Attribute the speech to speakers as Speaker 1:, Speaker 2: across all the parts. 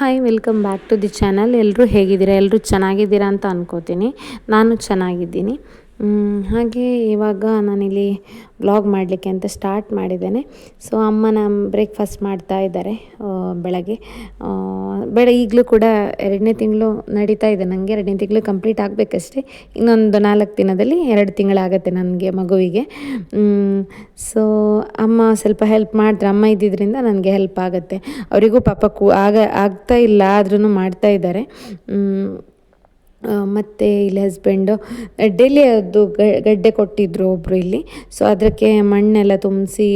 Speaker 1: Hi welcome back to the channel ಎಲ್ಲರೂ ಹೇಗಿದ್ದೀರಾ? ಎಲ್ಲರೂ ಚೆನ್ನಾಗಿದ್ದೀರಾ ಅಂತ ಅನ್ಕೋತೀನಿ. ನಾನು ಚೆನ್ನಾಗಿದ್ದೀನಿ. ಹಾಗೆ ಇವಾಗ ನಾನಿಲ್ಲಿ ವ್ಲಾಗ್ ಮಾಡಲಿಕ್ಕೆ ಅಂತ ಸ್ಟಾರ್ಟ್ ಮಾಡಿದ್ದೇನೆ. ಸೊ ಅಮ್ಮನ ಬ್ರೇಕ್ಫಾಸ್ಟ್ ಮಾಡ್ತಾ ಇದ್ದಾರೆ ಬೆಳಗ್ಗೆ. ಬೇಡ, ಈಗಲೂ ಕೂಡ ಎರಡನೇ ತಿಂಗಳು ನಡೀತಾ ಇದೆ ನನಗೆ ಎರಡನೇ ತಿಂಗಳು ಕಂಪ್ಲೀಟ್ ಆಗಬೇಕಷ್ಟೇ. ಇನ್ನೊಂದು ನಾಲ್ಕು ದಿನದಲ್ಲಿ ಎರಡು ತಿಂಗಳಾಗತ್ತೆ ನನಗೆ ಮಗುವಿಗೆ. ಸೊ ಅಮ್ಮ ಸ್ವಲ್ಪ ಹೆಲ್ಪ್ ಮಾಡಿದ್ರೆ ಅಮ್ಮ ಇದ್ದಿದ್ದರಿಂದ ನನಗೆ ಹೆಲ್ಪ್ ಆಗುತ್ತೆ. ಅವರಿಗೂ ಪಾಪ ಕೂ ಆಗ ಆಗ್ತಾ ಇಲ್ಲ ಆದ್ರೂ ಮಾಡ್ತಾ ಇದ್ದಾರೆ. ಮತ್ತು ಇಲ್ಲಿ ಹಸ್ಬೆಂಡು ಡೈಲಿ ಅದು ಗಡ್ಡೆ ಕೊಟ್ಟಿದ್ದರು ಒಬ್ಬರು ಇಲ್ಲಿ. ಸೊ ಅದಕ್ಕೆ ಮಣ್ಣೆಲ್ಲ ತುಂಬಿಸಿ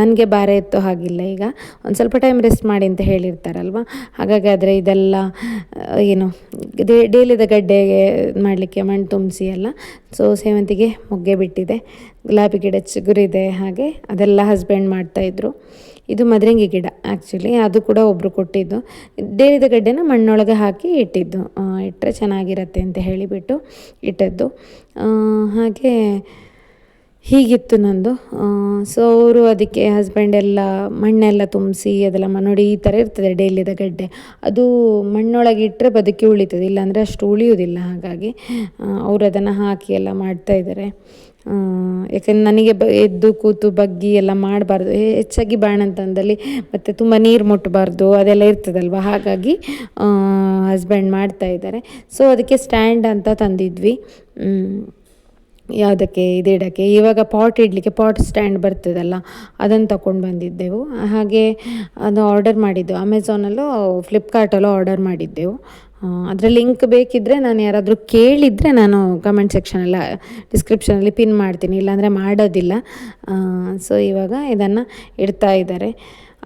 Speaker 1: ನನಗೆ ಭಾರ ಎತ್ತೋ ಹಾಗಿಲ್ಲ ಈಗ. ಒಂದು ಸ್ವಲ್ಪ ಟೈಮ್ ರೆಸ್ಟ್ ಮಾಡಿ ಅಂತ ಹೇಳಿರ್ತಾರಲ್ವ? ಹಾಗಾಗಿ ಆದರೆ ಇದೆಲ್ಲ ಏನು ಡೈಲಿದ ಗಡ್ಡೆಗೆ ಮಾಡಲಿಕ್ಕೆ ಮಣ್ಣು ತುಂಬಿಸಿ ಎಲ್ಲ. ಸೊ ಸೇವಂತಿಗೆ ಮೊಗ್ಗೆ ಬಿಟ್ಟಿದೆ ಗುಲಾಬಿ ಗಿಡ ಚಿಗುರಿದೆ ಹಾಗೆ ಅದೆಲ್ಲ ಹಸ್ಬೆಂಡ್ ಮಾಡ್ತಾಯಿದ್ರು ಇದು ಮದರಂಗಿ ಗಿಡ ಆ್ಯಕ್ಚುಲಿ ಅದು ಕೂಡ ಒಬ್ಬರು ಕೊಟ್ಟಿದ್ದು. ಡೇರಿದ ಗಡ್ಡೆನ ಮಣ್ಣೊಳಗೆ ಹಾಕಿ ಇಟ್ಟಿದ್ದು. ಇಟ್ಟರೆ ಚೆನ್ನಾಗಿರತ್ತೆ ಅಂತ ಹೇಳಿಬಿಟ್ಟು ಇಟ್ಟದ್ದು. ಹಾಗೆ ಹೀಗಿತ್ತು ನಂದು. ಸೊ ಅವರು ಅದಕ್ಕೆ ಹಸ್ಬೆಂಡ್ ಎಲ್ಲ ಮಣ್ಣೆಲ್ಲ ತುಂಬಿಸಿ ಅದೆಲ್ಲ ಮನೋಡಿ ನೋಡಿ ಈ ಥರ ಇರ್ತದೆ ಡೈಲಿದ ಗಡ್ಡೆ. ಅದು ಮಣ್ಣೊಳಗೆ ಇಟ್ಟರೆ ಬದುಕಿ ಉಳಿತದೆ, ಇಲ್ಲಾಂದರೆ ಅಷ್ಟು ಉಳಿಯೋದಿಲ್ಲ ಹಾಗಾಗಿ. ಅವರು ಅದನ್ನು ಹಾಕಿ ಎಲ್ಲ ಮಾಡ್ತಾ ಇದ್ದಾರೆ ಯಾಕಂದ್ರೆ ನನಗೆ ಬ, ಎದ್ದು ಕೂತು ಬಗ್ಗಿ ಎಲ್ಲ ಮಾಡಬಾರ್ದು. ಹೆಚ್ಚಾಗಿ ಬಾಣಂತನದಲ್ಲಿ ಮತ್ತು ತುಂಬ ನೀರು ಮುಟ್ಟಬಾರ್ದು ಅದೆಲ್ಲ ಇರ್ತದಲ್ವ? ಹಾಗಾಗಿ ಹಸ್ಬೆಂಡ್ ಮಾಡ್ತಾ ಇದ್ದಾರೆ ಸೊ ಅದಕ್ಕೆ ಸ್ಟ್ಯಾಂಡ್ ಅಂತ ತಂದಿದ್ವಿ. ಯಾವುದಕ್ಕೆ ಇದಿಡೋಕ್ಕೆ ಇವಾಗ ಪಾಟ್ ಇಡಲಿಕ್ಕೆ ಪಾಟ್ ಸ್ಟ್ಯಾಂಡ್ ಬರ್ತದಲ್ಲ ಅದನ್ನು ತಗೊಂಡು ಬಂದಿದ್ದೆವು. ಹಾಗೆ ಅದು ಆರ್ಡರ್ ಮಾಡಿದ್ದೆವು ಅಮೆಝಾನಲ್ಲೂ ಫ್ಲಿಪ್ಕಾರ್ಟಲ್ಲೂ ಆರ್ಡರ್ ಮಾಡಿದ್ದೆವು. ಅದರ ಲಿಂಕ್ ಬೇಕಿದ್ದರೆ ನಾನು ಯಾರಾದರೂ ಕೇಳಿದರೆ ನಾನು ಕಮೆಂಟ್ ಸೆಕ್ಷನಲ್ಲಿ ಡಿಸ್ಕ್ರಿಪ್ಷನಲ್ಲಿ ಪಿನ್ ಮಾಡ್ತೀನಿ. ಇಲ್ಲಾಂದರೆ ಮಾಡೋದಿಲ್ಲ. ಸೊ ಇವಾಗ ಇದನ್ನು ಇಡ್ತಾ ಇದ್ದಾರೆ.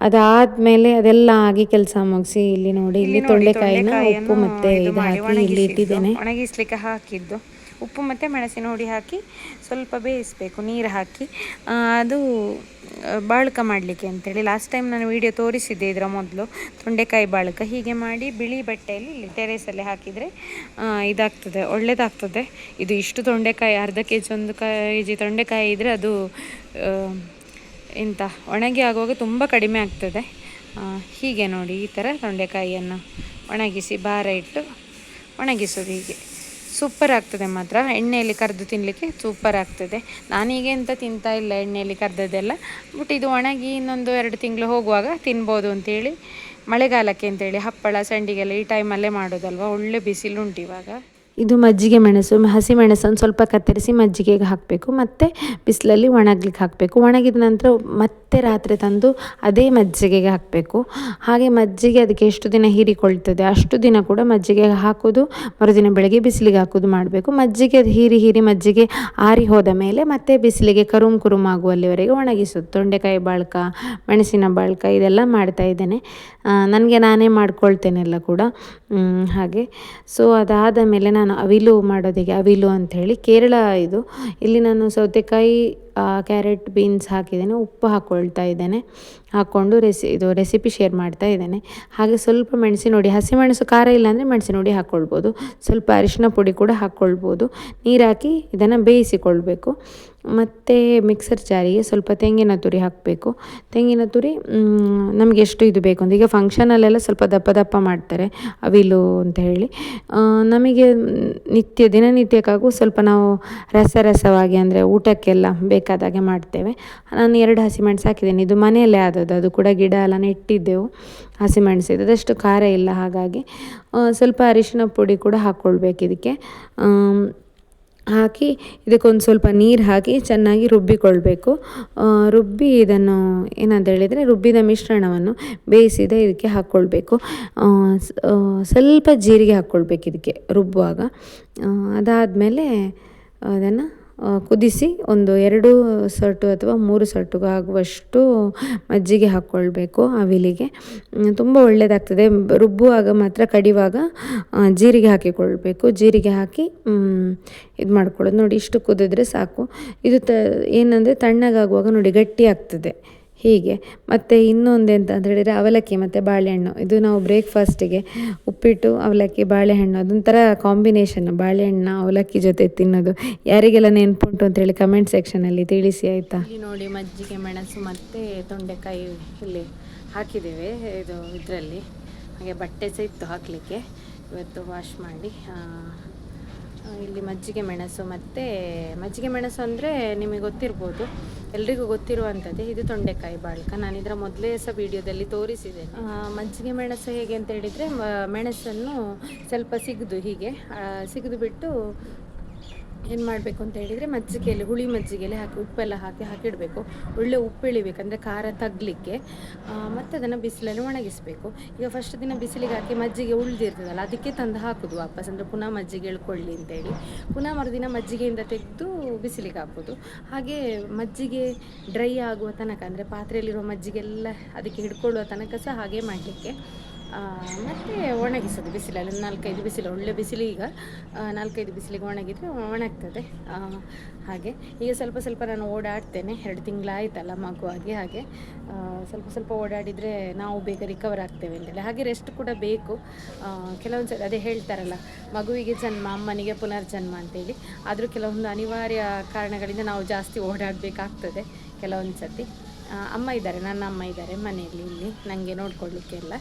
Speaker 1: ಅದಾದಮೇಲೆ ಅದೆಲ್ಲ ಆಗಿ ಕೆಲಸ ಮುಗಿಸಿ ಇಲ್ಲಿ ನೋಡಿ ಇಲ್ಲಿ ತೊಳ್ಳೆಕಾಯಿನ ಉಪ್ಪು ಮತ್ತು ಇದು ಹಾಕಿ ಇಲ್ಲಿ ಇಟ್ಟಿದ್ದೇನೆ.
Speaker 2: ಒಣಗಿಸ್ಲಿಕ್ಕೆ ಹಾಕಿದ್ದು. ಉಪ್ಪು ಮತ್ತು ಮೆಣಸಿನ ಹುಡಿ ಹಾಕಿ ಸ್ವಲ್ಪ ಬೇಯಿಸಬೇಕು, ನೀರು ಹಾಕಿ. ಅದು ಬಾಳ್ಕ ಮಾಡಲಿಕ್ಕೆ ಅಂತೇಳಿ. ಲಾಸ್ಟ್ ಟೈಮ್ ನಾನು ವಿಡಿಯೋ ತೋರಿಸಿದ್ದೆ ಇದರ ಮೊದಲು. ತೊಂಡೆಕಾಯಿ ಬಾಳ್ಕ. ಹೀಗೆ ಮಾಡಿ ಬಿಳಿ ಬಟ್ಟೆಯಲ್ಲಿ ಇಲ್ಲಿ ಟೆರೇಸಲ್ಲಿ ಹಾಕಿದರೆ ಇದಾಗ್ತದೆ ಒಳ್ಳೆಯದಾಗ್ತದೆ ಇದು ಇಷ್ಟು ತೊಂಡೆಕಾಯಿ, ಅರ್ಧ ಕೆ ಜಿ ಒಂದು ಕೆ ಜಿ ತೊಂಡೆಕಾಯಿ ಇದ್ದರೆ ಅದು ಇಂಥ ಒಣಗಿ ಆಗುವಾಗ ತುಂಬ ಕಡಿಮೆ ಆಗ್ತದೆ. ಹೀಗೆ ನೋಡಿ ಈ ಥರ ತೊಂಡೆಕಾಯಿಯನ್ನು ಒಣಗಿಸಿ, ಭಾರ ಇಟ್ಟು ಒಣಗಿಸೋದು ಹೀಗೆ. ಸೂಪರ್ ಆಗ್ತದೆ ಮಾತ್ರ. ಎಣ್ಣೆಯಲ್ಲಿ ಕರೆದು ತಿನ್ನಲಿಕ್ಕೆ ಸೂಪರ್ ಆಗ್ತದೆ. ನಾನೀಗ ಎಂತ ತಿಂತಾ ಇಲ್ಲ ಎಣ್ಣೆಯಲ್ಲಿ ಕರೆದದ್ದೆಲ್ಲ. ಬಟ್ ಇದು ಒಣಗಿ ಇನ್ನೊಂದು ಎರಡು ತಿಂಗಳು ಹೋಗುವಾಗ ತಿನ್ಬೋದು ಅಂತೇಳಿ, ಮಳೆಗಾಲಕ್ಕೆ ಅಂತೇಳಿ ಹಪ್ಪಳ, ಸಂಡಿಗೆಲ್ಲ ಈ ಟೈಮಲ್ಲೇ ಮಾಡೋದಲ್ವ? ಒಳ್ಳೆ ಬಿಸಿಲುಂಟು ಇವಾಗ.
Speaker 1: ಇದು ಮಜ್ಜಿಗೆ ಮೆಣಸು, ಹಸಿ ಮೆಣಸನ್ನು ಸ್ವಲ್ಪ ಕತ್ತರಿಸಿ ಮಜ್ಜಿಗೆಗೆ ಹಾಕಬೇಕು. ಮತ್ತು ಬಿಸಿಲಲ್ಲಿ ಒಣಗ್ಲಿಕ್ಕೆ ಹಾಕಬೇಕು. ಒಣಗಿದ ನಂತರ ಮತ್ತೆ ರಾತ್ರಿ ತಂದು ಅದೇ ಮಜ್ಜಿಗೆಗೆ ಹಾಕಬೇಕು. ಹಾಗೆ ಮಜ್ಜಿಗೆ ಅದಕ್ಕೆ ಎಷ್ಟು ದಿನ ಹೀರಿಕೊಳ್ತದೆ ಅಷ್ಟು ದಿನ ಕೂಡ ಮಜ್ಜಿಗೆಗೆ ಹಾಕೋದು ಮರುದಿನ ಬೆಳಗ್ಗೆ ಬಿಸಿಲಿಗೆ ಹಾಕೋದು ಮಾಡಬೇಕು. ಮಜ್ಜಿಗೆ ಅದು ಹೀರಿ ಹೀರಿ ಮಜ್ಜಿಗೆ ಆರಿ ಹೋದ ಮೇಲೆ ಮತ್ತೆ ಬಿಸಿಲಿಗೆ ಕರುಮ್ ಕುರುಮ್ ಆಗುವಲ್ಲಿವರೆಗೆ ಒಣಗಿಸೋದು. ತೊಂಡೆಕಾಯಿ ಬಾಳ್ಕ, ಮೆಣಸಿನ ಬಾಳ್ಕ ಇದೆಲ್ಲ ಮಾಡ್ತಾ ಇದ್ದೇನೆ. ನನಗೆ ನಾನೇ ಮಾಡ್ಕೊಳ್ತೇನೆ ಎಲ್ಲ ಕೂಡ ಹಾಗೆ. ಸೊ ಅದಾದ ಮೇಲೆ ನಾನು ಅವಿಲು ಮಾಡೋದಿಗೆ ಅವಿಲು ಅಂಥೇಳಿ ಕೇರಳ ಇದು. ಇಲ್ಲಿ ನಾನು ಸೌತೆಕಾಯಿ ಕ್ಯಾರೆಟ್ ಬೀನ್ಸ್ ಹಾಕಿದ್ದೇನೆ, ಉಪ್ಪು ಹಾಕ್ಕೊಳ್ತಾ ಇದ್ದೇನೆ, ಹಾಕ್ಕೊಂಡು ರೆಸಿ, ಇದು ರೆಸಿಪಿ ಶೇರ್ ಮಾಡ್ತಾ ಇದ್ದೇನೆ. ಹಾಗೆ ಸ್ವಲ್ಪ ಮೆಣಸಿನ ಹುಡಿ ಹಸಿಮೆಣಸು ಖಾರ ಇಲ್ಲ ಅಂದರೆ ಮೆಣಸಿನ ಹುಡಿ ಹಾಕ್ಕೊಳ್ಬೋದು ಸ್ವಲ್ಪ ಅರಿಶಿನ ಪುಡಿ ಕೂಡ ಹಾಕ್ಕೊಳ್ಬೋದು ನೀರು ಹಾಕಿ ಇದನ್ನು ಬೇಯಿಸಿಕೊಳ್ಬೇಕು. ಮತ್ತು ಮಿಕ್ಸರ್ ಜಾರಿಗೆ ಸ್ವಲ್ಪ ತೆಂಗಿನ ತುರಿ ಹಾಕಬೇಕು. ತೆಂಗಿನ ತುರಿ ನಮಗೆ ಎಷ್ಟು ಇದು ಬೇಕು ಅಂತ. ಈಗ ಫಂಕ್ಷನಲ್ಲೆಲ್ಲ ಸ್ವಲ್ಪ ದಪ್ಪ ದಪ್ಪ ಮಾಡ್ತಾರೆ, ಅವಿಲು ಅಂತ ಹೇಳಿ. ನಮಗೆ ನಿತ್ಯ ದಿನನಿತ್ಯಕ್ಕಾಗೂ ಸ್ವಲ್ಪ ನಾವು ರಸ ರಸವಾಗಿ ಅಂದರೆ ಊಟಕ್ಕೆಲ್ಲ ಬೇಕಾದಾಗೆ ಮಾಡ್ತೇವೆ. ನಾನು ಎರಡು ಹಸಿಮೆಣಸು ಹಾಕಿದ್ದೇನೆ. ಇದು ಮನೆಯಲ್ಲೇ ಆದದ್ದು. ಅದು ಕೂಡ ಗಿಡ ಎಲ್ಲ ನೆಟ್ಟಿದ್ದೆವು. ಹಸಿಮೆಣಸು ಇದು ಅದಷ್ಟು ಖಾರ ಇಲ್ಲ ಹಾಗಾಗಿ. ಸ್ವಲ್ಪ ಅರಿಶಿನ ಪುಡಿ ಕೂಡ ಹಾಕ್ಕೊಳ್ಬೇಕು ಇದಕ್ಕೆ. ಹಾಕಿ ಇದಕ್ಕೊಂದು ಸ್ವಲ್ಪ ನೀರು ಹಾಕಿ ಚೆನ್ನಾಗಿ ರುಬ್ಬಿಕೊಳ್ಬೇಕು. ರುಬ್ಬಿ ಇದನ್ನು ಏನಂತ ಹೇಳಿದರೆ ರುಬ್ಬಿದ ಮಿಶ್ರಣವನ್ನು ಬೇಯಿಸಿದ ಇದಕ್ಕೆ ಹಾಕ್ಕೊಳ್ಬೇಕು ಸ್ವಲ್ಪ ಜೀರಿಗೆ ಹಾಕ್ಕೊಳ್ಬೇಕು ಇದಕ್ಕೆ ರುಬ್ಬುವಾಗ. ಅದಾದಮೇಲೆ ಅದನ್ನು ಕುದಿಸಿ ಒಂದು ಎರಡು ಸರ್ಟು ಅಥವಾ ಮೂರು ಸೊಟ್ಟು ಆಗುವಷ್ಟು ಮಜ್ಜಿಗೆ ಹಾಕ್ಕೊಳ್ಬೇಕು ಅವಿಲಿಗೆ ತುಂಬ ಒಳ್ಳೆಯದಾಗ್ತದೆ ರುಬ್ಬುವಾಗ ಮಾತ್ರ ಕಡಿವಾಗ ಜೀರಿಗೆ ಹಾಕಿಕೊಳ್ಬೇಕು. ಜೀರಿಗೆ ಹಾಕಿ ಇದು ಮಾಡ್ಕೊಳ್ಳೋದು. ನೋಡಿ, ಇಷ್ಟು ಕುದಿದ್ರೆ ಸಾಕು. ಇದು ತ, ಏನಂದರೆ ತಣ್ಣಗಾಗುವಾಗ ನೋಡಿ ಗಟ್ಟಿ ಆಗ್ತದೆ. ಹೀಗೆ. ಮತ್ತು ಇನ್ನೊಂದು ಎಂತ ಅಂತ ಹೇಳಿದರೆ ಅವಲಕ್ಕಿ ಮತ್ತು ಬಾಳೆಹಣ್ಣು. ಇದು ನಾವು ಬ್ರೇಕ್ಫಾಸ್ಟಿಗೆ ಉಪ್ಪಿಟ್ಟು, ಅವಲಕ್ಕಿ, ಬಾಳೆಹಣ್ಣು ಅದೊಂಥರ ಕಾಂಬಿನೇಷನ್ ಬಾಳೆಹಣ್ಣು, ಅವಲಕ್ಕಿ ಜೊತೆ ತಿನ್ನೋದು. ಯಾರಿಗೆಲ್ಲ ನೆನಪುಂಟು ಅಂತೇಳಿ ಕಮೆಂಟ್ ಸೆಕ್ಷನಲ್ಲಿ ತಿಳಿಸಿ ಆಯಿತಾ? ನೋಡಿ ಮಜ್ಜಿಗೆ, ಮೆಣಸು ಮತ್ತು ತೊಂಡೆಕಾಯಿ ಇಲ್ಲಿ ಹಾಕಿದ್ದೇವೆ. ಇದು ಇದರಲ್ಲಿ. ಹಾಗೆ ಬಟ್ಟೆ ಸಹ ಇತ್ತು ಹಾಕಲಿಕ್ಕೆ. ಇವತ್ತು ವಾಶ್ ಮಾಡಿ ಇಲ್ಲಿ ಮಜ್ಜಿಗೆ ಮೆಣಸು ಮತ್ತು ಮಜ್ಜಿಗೆ ಮೆಣಸು ಅಂದರೆ ನಿಮಗೆ ಗೊತ್ತಿರ್ಬೋದು. ಎಲ್ರಿಗೂ ಗೊತ್ತಿರುವಂಥದ್ದೇ ಇದು ತೊಂಡೆಕಾಯಿ ಬಾಳ್ಕ. ನಾನು ಇದರ ಮೊದಲೇ ಸಹ ವಿಡಿಯೋದಲ್ಲಿ ತೋರಿಸಿದ್ದೇನೆ. ಮಜ್ಜಿಗೆ ಮೆಣಸು ಹೇಗೆ ಅಂತ ಹೇಳಿದರೆ ಮೆಣಸನ್ನು ಸ್ವಲ್ಪ ಸಿಗದು ಹೀಗೆ ಸಿಗದು ಬಿಟ್ಟು ಏನು ಮಾಡಬೇಕು ಅಂತ ಹೇಳಿದರೆ ಮಜ್ಜಿಗೆಯಲ್ಲಿ, ಹುಳಿ ಮಜ್ಜಿಗೆಯಲ್ಲಿ ಹಾಕಿ, ಉಪ್ಪೆಲ್ಲ ಹಾಕಿ, ಹಾಕಿಡಬೇಕು. ಒಳ್ಳೆ ಉಪ್ಪು ಇಳಿಬೇಕು, ಅಂದರೆ ಖಾರ ತಗ್ಲಿಕ್ಕೆ. ಮತ್ತು ಅದನ್ನು ಬಿಸಿಲಲ್ಲಿ ಒಣಗಿಸಬೇಕು. ಈಗ ಫಸ್ಟ್ ದಿನ ಬಿಸಿಲಿಗೆ ಹಾಕಿ ಮಜ್ಜಿಗೆ ಉಳಿದಿರ್ತದಲ್ಲ, ಅದಕ್ಕೆ ತಂದು ಹಾಕೋದು ವಾಪಸ್. ಅಂದರೆ ಪುನಃ ಮಜ್ಜಿಗೆ ಇಳ್ಕೊಳ್ಳಿ ಅಂತೇಳಿ. ಪುನಃ ಮರುದಿನ ಮಜ್ಜಿಗೆಯಿಂದ ತೆಗೆದು ಬಿಸಿಲಿಗೆ ಹಾಕೋದು. ಹಾಗೆ ಮಜ್ಜಿಗೆ ಡ್ರೈ ಆಗುವ ತನಕ, ಅಂದರೆ ಪಾತ್ರೆಯಲ್ಲಿರುವ ಮಜ್ಜಿಗೆಲ್ಲ ಅದಕ್ಕೆ ಹಿಡ್ಕೊಳ್ಳುವ ತನಕ ಸಹ ಹಾಗೆ ಮಾಡಲಿಕ್ಕೆ ಮತ್ತು ಒಣಗಿಸೋದು ಬಿಸಿಲಲ್ಲಿ ನಾಲ್ಕೈದು ಬಿಸಿಲು, ಒಳ್ಳೆ ಬಿಸಿಲು ಈಗ. ನಾಲ್ಕೈದು ಬಿಸಿಲಿಗೆ ಒಣಗಿದರೆ ಒಣಗ್ತದೆ. ಹಾಗೆ. ಈಗ ಸ್ವಲ್ಪ ಸ್ವಲ್ಪ ನಾನು ಓಡಾಡ್ತೇನೆ. ಎರಡು ತಿಂಗಳಾಯ್ತಲ್ಲ ಮಗುವಾಗಿ ಹಾಗೆ. ಸ್ವಲ್ಪ ಸ್ವಲ್ಪ ಓಡಾಡಿದರೆ ನಾವು ಬೇಗ ರಿಕವರ್ ಆಗ್ತೇವೆ ಅಂತೇಳಿ ಹಾಗೆ ರೆಸ್ಟ್ ಕೂಡ ಬೇಕು. ಕೆಲವೊಂದು ಸಲ ಅದೇ ಹೇಳ್ತಾರಲ್ಲ, ಮಗುವಿಗೆ ಜನ್ಮ, ಅಮ್ಮನಿಗೆ ಪುನರ್ಜನ್ಮ ಅಂತೇಳಿ. ಆದರೂ ಕೆಲವೊಂದು ಅನಿವಾರ್ಯ ಕಾರಣಗಳಿಂದ ನಾವು ಜಾಸ್ತಿ ಓಡಾಡಬೇಕಾಗ್ತದೆ ಕೆಲವೊಂದು ಸತಿ ಅಮ್ಮ ಇದ್ದಾರೆ, ನನ್ನ ಅಮ್ಮ ಇದ್ದಾರೆ ಮನೆಯಲ್ಲಿ ಇಲ್ಲಿ ನನಗೆ ನೋಡ್ಕೊಳ್ಳಿಕ್ಕೆಲ್ಲ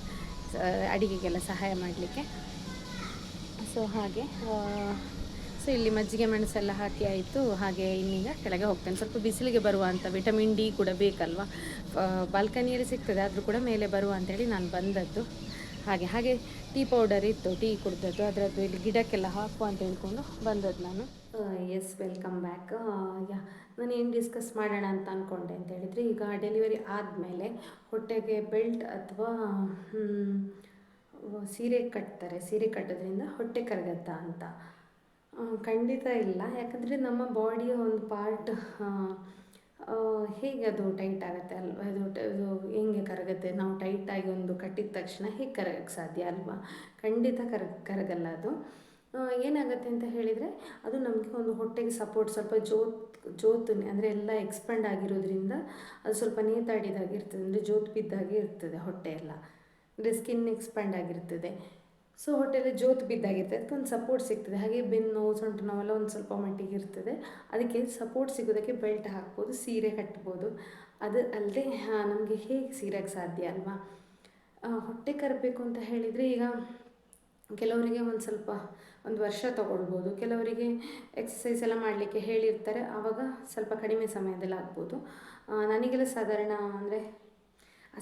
Speaker 1: ಅಡಿಗೆಗೆಲ್ಲ ಸಹಾಯ ಮಾಡಲಿಕ್ಕೆ. ಸೊ ಹಾಗೆ ಸೊ ಇಲ್ಲಿ ಮಜ್ಜಿಗೆ ಮೆಣಸೆಲ್ಲ ಹಾಕಿ ಆಯಿತು. ಹಾಗೆ ಇನ್ನೀಗ ಕೆಳಗೆ ಹೋಗ್ತೇನೆ. ಸ್ವಲ್ಪ ಬಿಸಿಲಿಗೆ ಬರುವಂಥ ವಿಟಮಿನ್ ಡಿ ಕೂಡ ಬೇಕಲ್ವಾ? ಬಾಲ್ಕನಿಯಲ್ಲಿ ಸಿಗ್ತದೆ, ಆದರೂ ಕೂಡ ಮೇಲೆ ಬರುವ ಅಂತೇಳಿ ನಾನು ಬಂದದ್ದು. ಹಾಗೆ ಹಾಗೆ ಟೀ ಪೌಡರ್ ಇತ್ತು, ಟೀ ಕುಡ್ದದ್ದು, ಅದರದ್ದು ಇಲ್ಲಿ ಗಿಡಕ್ಕೆಲ್ಲ ಹಾಕುವ ಅಂತ ಹೇಳ್ಕೊಂಡು ಬಂದದ್ದು ನಾನು. ಎಸ್ ವೆಲ್ಕಮ್ ಬ್ಯಾಕ್ ಯಾ ನಾನು ಏನು ಡಿಸ್ಕಸ್ ಮಾಡೋಣ ಅಂತ ಅಂದ್ಕೊಂಡೆ ಅಂತ ಹೇಳಿದರೆ, ಈಗ ಡೆಲಿವರಿ ಆದಮೇಲೆ ಹೊಟ್ಟೆಗೆ ಬೆಲ್ಟ್ ಅಥವಾ ಸೀರೆ ಕಟ್ತಾರೆ. ಸೀರೆ ಕಟ್ಟೋದ್ರಿಂದ ಹೊಟ್ಟೆ ಕರಗತ್ತಾ ಅಂತ. ಖಂಡಿತ ಇಲ್ಲ. ಯಾಕಂದರೆ ನಮ್ಮ ಬಾಡಿಯ ಒಂದು ಪಾರ್ಟ್ ಹೇಗೆ ಅದು ಟೈಟ್ ಆಗುತ್ತೆ ಅಲ್ವಾ? ಅದು ಅದು ಹೆಂಗೆ ಕರಗುತ್ತೆ? ನಾವು ಟೈಟಾಗಿ ಒಂದು ಕಟ್ಟಿದ ತಕ್ಷಣ ಹೇಗೆ ಕರಗಕ್ಕೆ ಸಾಧ್ಯ ಅಲ್ವಾ? ಖಂಡಿತ ಕರ ಕರಗಲ್ಲ ಅದು. ಏನಾಗುತ್ತೆ ಅಂತ ಹೇಳಿದರೆ ಅದು ನಮಗೆ ಒಂದು ಹೊಟ್ಟೆಗೆ ಸಪೋರ್ಟ್ ಸ್ವಲ್ಪ ಜೋತ್ ಜೋತು ಅಂದರೆ ಎಲ್ಲ ಎಕ್ಸ್ಪೆಂಡ್ ಆಗಿರೋದ್ರಿಂದ ಅದು ಸ್ವಲ್ಪ ನೇತಾಡಿದಾಗಿರ್ತದೆ, ಅಂದರೆ ಜೋತ್ ಬಿದ್ದಾಗೆ ಇರ್ತದೆ ಹೊಟ್ಟೆ ಎಲ್ಲ. ಅಂದರೆ ಸ್ಕಿನ್ ಎಕ್ಸ್ಪ್ಯಾಂಡ್ ಆಗಿರ್ತದೆ. ಸೊ ಹೊಟ್ಟೆಯಲ್ಲಿ ಜೋತು ಬಿದ್ದಾಗಿರ್ತದೆ, ಅದಕ್ಕೆ ಒಂದು ಸಪೋರ್ಟ್ ಸಿಗ್ತದೆ. ಹಾಗೆ ಬೆನ್ನು ನೋವು ಸೊಂಟು ನೋವೆಲ್ಲ ಒಂದು ಸ್ವಲ್ಪ ಮಟ್ಟಿಗೆ ಇರ್ತದೆ. ಅದಕ್ಕೆ ಸಪೋರ್ಟ್ ಸಿಗೋದಕ್ಕೆ ಬೆಲ್ಟ್ ಹಾಕ್ಬೋದು, ಸೀರೆ ಕಟ್ಬೋದು. ಅದು ಅಲ್ಲದೆ ನಮಗೆ ಹೇಗೆ ಸೀರೆಗೆ ಸಾಧ್ಯ ಅಲ್ವಾ? ಹೊಟ್ಟೆ ಕರಬೇಕು ಅಂತ ಹೇಳಿದರೆ ಈಗ ಕೆಲವರಿಗೆ ಒಂದು ಸ್ವಲ್ಪ ಒಂದು ವರ್ಷ ತಗೊಳ್ಬೋದು. ಕೆಲವರಿಗೆ ಎಕ್ಸಸೈಸ್ ಎಲ್ಲ ಮಾಡಲಿಕ್ಕೆ ಹೇಳಿರ್ತಾರೆ. ಆವಾಗ ಸ್ವಲ್ಪ ಕಡಿಮೆ ಸಮಯದಲ್ಲಿ ಆಗ್ಬೋದು. ನನಗೆಲ್ಲ ಸಾಧಾರಣ ಅಂದರೆ,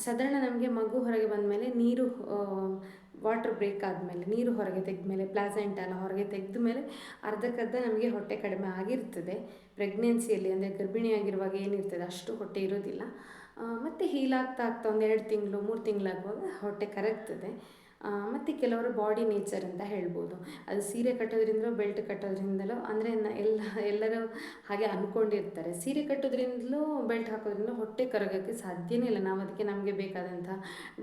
Speaker 1: ಸಾಧಾರಣ ನಮಗೆ ಮಗು ಹೊರಗೆ ಬಂದಮೇಲೆ ನೀರು ವಾಟರ್ ಬ್ರೇಕ್ ಆದಮೇಲೆ, ನೀರು ಹೊರಗೆ ತೆಗೆದ್ಮೇಲೆ ಪ್ಲಾಸೆಂಟ್ ಎಲ್ಲ ಹೊರಗೆ ತೆಗೆದ ಮೇಲೆ ಅರ್ಧಕ್ಕರ್ಧ ನಮಗೆ ಹೊಟ್ಟೆ ಕಡಿಮೆ ಆಗಿರ್ತದೆ. ಪ್ರೆಗ್ನೆನ್ಸಿಯಲ್ಲಿ ಅಂದರೆ ಗರ್ಭಿಣಿಯಾಗಿರುವಾಗ ಏನಿರ್ತದೆ ಅಷ್ಟು ಹೊಟ್ಟೆ ಇರೋದಿಲ್ಲ. ಮತ್ತು ಹೀಲಾಗ್ತಾ ಹೀಲ್ ಆಗ್ತಾ ಒಂದು ಎರಡು ತಿಂಗಳು, ಮೂರು ತಿಂಗಳಾಗುವಾಗ ಹೊಟ್ಟೆ ಕರಗ್ತದೆ. ಮತ್ತು ಕೆಲವರು ಬಾಡಿ ನೇಚರ್ ಅಂತ ಹೇಳ್ಬೋದು. ಅದು ಸೀರೆ ಕಟ್ಟೋದ್ರಿಂದಲೋ ಬೆಲ್ಟ್ ಕಟ್ಟೋದ್ರಿಂದಲೋ, ಅಂದರೆ ಎಲ್ಲ, ಎಲ್ಲರೂ ಹಾಗೆ ಅಂದ್ಕೊಂಡಿರ್ತಾರೆ ಸೀರೆ ಕಟ್ಟೋದ್ರಿಂದಲೂ ಬೆಲ್ಟ್ ಹಾಕೋದ್ರಿಂದ ಹೊಟ್ಟೆ ಕರಗೋಕ್ಕೆ ಸಾಧ್ಯನೇ ಇಲ್ಲ. ನಾವು ಅದಕ್ಕೆ ನಮಗೆ ಬೇಕಾದಂಥ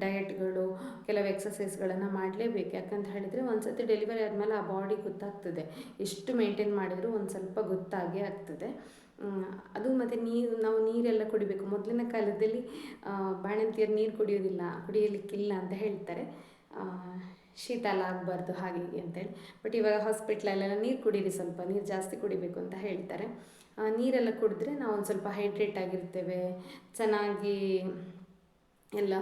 Speaker 1: ಡಯಟ್ಗಳು ಕೆಲವು ಎಕ್ಸಸೈಸ್ಗಳನ್ನು ಮಾಡಲೇಬೇಕು. ಯಾಕಂತ ಹೇಳಿದರೆ ಒಂದು ಸರ್ತಿ ಡೆಲಿವರಿ ಆದಮೇಲೆ ಆ ಬಾಡಿ ಗೊತ್ತಾಗ್ತದೆ. ಎಷ್ಟು ಮೇಂಟೈನ್ ಮಾಡಿದರೂ ಒಂದು ಸ್ವಲ್ಪ ಗೊತ್ತಾಗೇ ಆಗ್ತದೆ. ಅದು ಮತ್ತು ನೀರು, ನಾವು ನೀರೆಲ್ಲ ಕುಡಿಬೇಕು. ಮೊದಲಿನ ಕಾಲದಲ್ಲಿ ಬಾಣಂತಿಯರು ನೀರು ಕುಡಿಯೋದಿಲ್ಲ, ಕುಡಿಯಲಿಕ್ಕಿಲ್ಲ ಅಂತ ಹೇಳ್ತಾರೆ. ಶೀತ ಎಲ್ಲ ಆಗಬಾರ್ದು ಹಾಗೆ ಹೀಗೆ ಅಂತೇಳಿ. ಬಟ್ ಇವಾಗ ಹಾಸ್ಪಿಟ್ಲಲ್ಲೆಲ್ಲ ನೀರು ಕುಡೀರಿ ಸ್ವಲ್ಪ, ನೀರು ಜಾಸ್ತಿ ಕುಡಿಬೇಕು ಅಂತ ಹೇಳ್ತಾರೆ. ನೀರೆಲ್ಲ ಕುಡಿದ್ರೆ ನಾವು ಒಂದು ಸ್ವಲ್ಪ ಹೈಡ್ರೇಟ್ ಆಗಿರ್ತೇವೆ. ಚೆನ್ನಾಗಿ ಎಲ್ಲ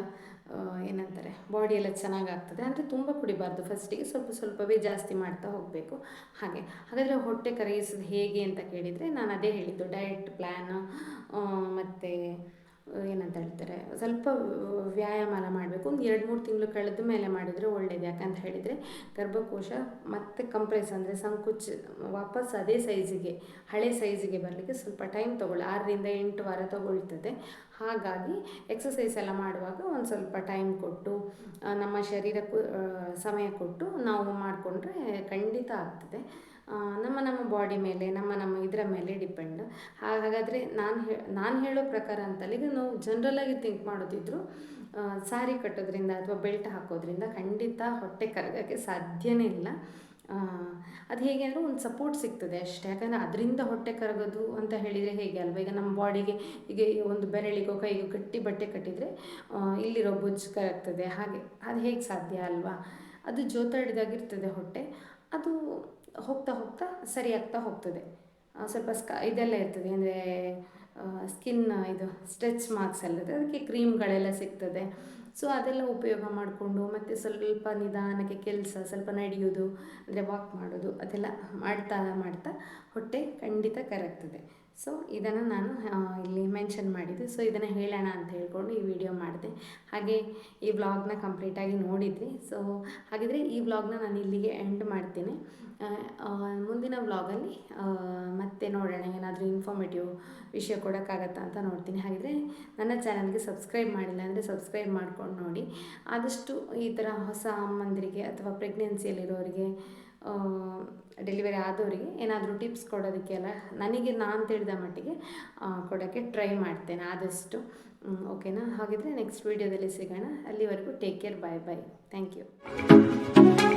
Speaker 1: ಏನಂತಾರೆ ಬಾಡಿ ಎಲ್ಲ ಚೆನ್ನಾಗಾಗ್ತದೆ. ಅಂದರೆ ತುಂಬ ಕುಡಿಬಾರ್ದು. ಫಸ್ಟಿಗೆ ಸ್ವಲ್ಪ ಸ್ವಲ್ಪವೇ ಜಾಸ್ತಿ ಮಾಡ್ತಾ ಹೋಗಬೇಕು. ಹಾಗೆ. ಹಾಗಾದರೆ ಹೊಟ್ಟೆ ಕರಗಿಸೋದು ಹೇಗೆ ಅಂತ ಕೇಳಿದರೆ ನಾನು ಅದೇ ಹೇಳಿದ್ದು. ಡಯಟ್ ಪ್ಲ್ಯಾನ್ ಮತ್ತು ಏನಂತ ಹೇಳ್ತಾರೆ, ಸ್ವಲ್ಪ ವ್ಯಾಯಾಮ ಎಲ್ಲ ಮಾಡಬೇಕು. ಒಂದು ಎರಡು ಮೂರು ತಿಂಗಳು ಕಳೆದ ಮೇಲೆ ಮಾಡಿದರೆ ಒಳ್ಳೇದು. ಯಾಕಂತ ಹೇಳಿದರೆ ಗರ್ಭಕೋಶ ಮತ್ತೆ ಕಂಪ್ರೆಸ್ ಅಂದರೆ ಸಂಕುಚ ವಾಪಸ್ ಅದೇ ಸೈಜಿಗೆ ಹಳೆ ಸೈಜಿಗೆ ಬರಲಿಕ್ಕೆ ಸ್ವಲ್ಪ ಟೈಮ್ ತೊಗೊಳ್ಳಿ. ಆರರಿಂದ ಎಂಟು ವಾರ ತಗೊಳ್ತದೆ. ಹಾಗಾಗಿ ಎಕ್ಸಸೈಸ್ ಎಲ್ಲ ಮಾಡುವಾಗ ಒಂದು ಸ್ವಲ್ಪ ಟೈಮ್ ಕೊಟ್ಟು ನಮ್ಮ ಶರೀರಕ್ಕೂ ಸಮಯ ಕೊಟ್ಟು ನಾವು ಮಾಡಿಕೊಂಡ್ರೆ ಖಂಡಿತ ಆಗ್ತದೆ. ನಮ್ಮ ನಮ್ಮ ಬಾಡಿ ಮೇಲೆ, ನಮ್ಮ ನಮ್ಮ ಇದರ ಮೇಲೆ ಡಿಪೆಂಡ್ ಹಾಗಾದರೆ ನಾನು ಹೇ, ನಾನು ಹೇಳೋ ಪ್ರಕಾರ ಅಂತಲ್ಲ ಈಗ ನಾವು ಜನ್ರಲಾಗಿ ಥಿಂಕ್ ಮಾಡೋದಿದ್ರು ಸಾರಿ ಕಟ್ಟೋದ್ರಿಂದ ಅಥವಾ ಬೆಲ್ಟ್ ಹಾಕೋದ್ರಿಂದ ಖಂಡಿತ ಹೊಟ್ಟೆ ಕರಗೋಕ್ಕೆ ಸಾಧ್ಯನೇ ಇಲ್ಲ. ಅದು ಹೇಗೆ ಅಂದರೆ ಒಂದು ಸಪೋರ್ಟ್ ಸಿಗ್ತದೆ ಅಷ್ಟೇ. ಯಾಕಂದರೆ ಅದರಿಂದ ಹೊಟ್ಟೆ ಕರಗೋದು ಅಂತ ಹೇಳಿದರೆ ಹೇಗೆ ಅಲ್ವಾ? ಈಗ ನಮ್ಮ ಬಾಡಿಗೆ ಈಗ ಒಂದು ಬೆರಳಿಗೋ ಕೈಗೋ ಗಟ್ಟಿ ಬಟ್ಟೆ ಕಟ್ಟಿದರೆ ಇಲ್ಲಿರೋ ಬೊಜ್ಜು ಕರಗ್ತದೆ. ಹಾಗೆ, ಅದು ಹೇಗೆ ಸಾಧ್ಯ ಅಲ್ವಾ? ಅದು ಜೋತಾಡಿದಾಗಿರ್ತದೆ ಹೊಟ್ಟೆ. ಅದು ಹೋಗ್ತಾ ಹೋಗ್ತಾ ಸರಿ ಆಗ್ತಾ ಹೋಗ್ತದೆ. ಸ್ವಲ್ಪ ಸ್ಕ, ಇದೆಲ್ಲ ಇರ್ತದೆ, ಅಂದರೆ ಸ್ಕಿನ್ ಇದು ಸ್ಟ್ರೆಚ್ ಮಾರ್ಕ್ಸ್ ಎಲ್ಲ ಇರ್ತದೆ. ಅದಕ್ಕೆ ಕ್ರೀಮ್ಗಳೆಲ್ಲ ಸಿಗ್ತದೆ. ಸೊ ಅದೆಲ್ಲ ಉಪಯೋಗ ಮಾಡಿಕೊಂಡು, ಮತ್ತು ಸ್ವಲ್ಪ ನಿಧಾನಕ್ಕೆ ಕೆಲಸ, ಸ್ವಲ್ಪ ನಡೆಯೋದು, ಅಂದರೆ ವಾಕ್ ಮಾಡೋದು, ಅದೆಲ್ಲ ಮಾಡ್ತಾ ಮಾಡ್ತಾ ಹೊಟ್ಟೆ ಖಂಡಿತ ಕರಗ್ತದೆ. ಸೊ ಇದನ್ನು ನಾನು ಇಲ್ಲಿ ಮೆನ್ಷನ್ ಮಾಡಿದ್ದೆ. ಸೊ ಇದನ್ನು ಹೇಳೋಣ ಅಂತ ಹೇಳ್ಕೊಂಡು ಈ ವಿಡಿಯೋ ಮಾಡಿದೆ. ಹಾಗೆ ಈ ವ್ಲಾಗ್ನ ಕಂಪ್ಲೀಟಾಗಿ ನೋಡಿದ್ವಿ ಸೊ ಹಾಗಿದ್ರೆ ಈ ವ್ಲಾಗ್ನ ನಾನು ಇಲ್ಲಿಗೆ ಎಂಡ್ ಮಾಡ್ತೀನಿ. ಮುಂದಿನ ವ್ಲಾಗಲ್ಲಿ ಮತ್ತೆ ನೋಡೋಣ. ಏನಾದರೂ ಇನ್ಫಾರ್ಮೇಟಿವ್ ವಿಷಯ ಕೊಡೋಕ್ಕಾಗತ್ತಾ ಅಂತ ನೋಡ್ತೀನಿ. ಹಾಗಿದ್ರೆ ನನ್ನ ಚಾನಲ್ಗೆ ಸಬ್ಸ್ಕ್ರೈಬ್ ಮಾಡಿಲ್ಲ ಅಂದರೆ ಸಬ್ಸ್ಕ್ರೈಬ್ ಮಾಡ್ಕೊಂಡು ನೋಡಿ. ಆದಷ್ಟು ಈ ಥರ ಹೊಸ ಅಮ್ಮಂದಿರಿಗೆ ಅಥವಾ ಪ್ರೆಗ್ನೆನ್ಸಿಯಲ್ಲಿರೋರಿಗೆ ಡೆಲಿವರಿ ಆದವರಿಗೆ ಏನಾದರೂ ಟಿಪ್ಸ್ ಕೊಡೋದಕ್ಕೆಲ್ಲ ನನಗೆ ನಾನು ತಿಳಿದ ಮಟ್ಟಿಗೆ ಕೊಡೋಕ್ಕೆ ಟ್ರೈ ಮಾಡ್ತೇನೆ ಆದಷ್ಟು. ಓಕೆನಾ ಹಾಗಿದ್ರೆ ನೆಕ್ಸ್ಟ್ ವೀಡಿಯೋದಲ್ಲಿ ಸಿಗೋಣ. ಅಲ್ಲಿವರೆಗೂ take care bye bye thank you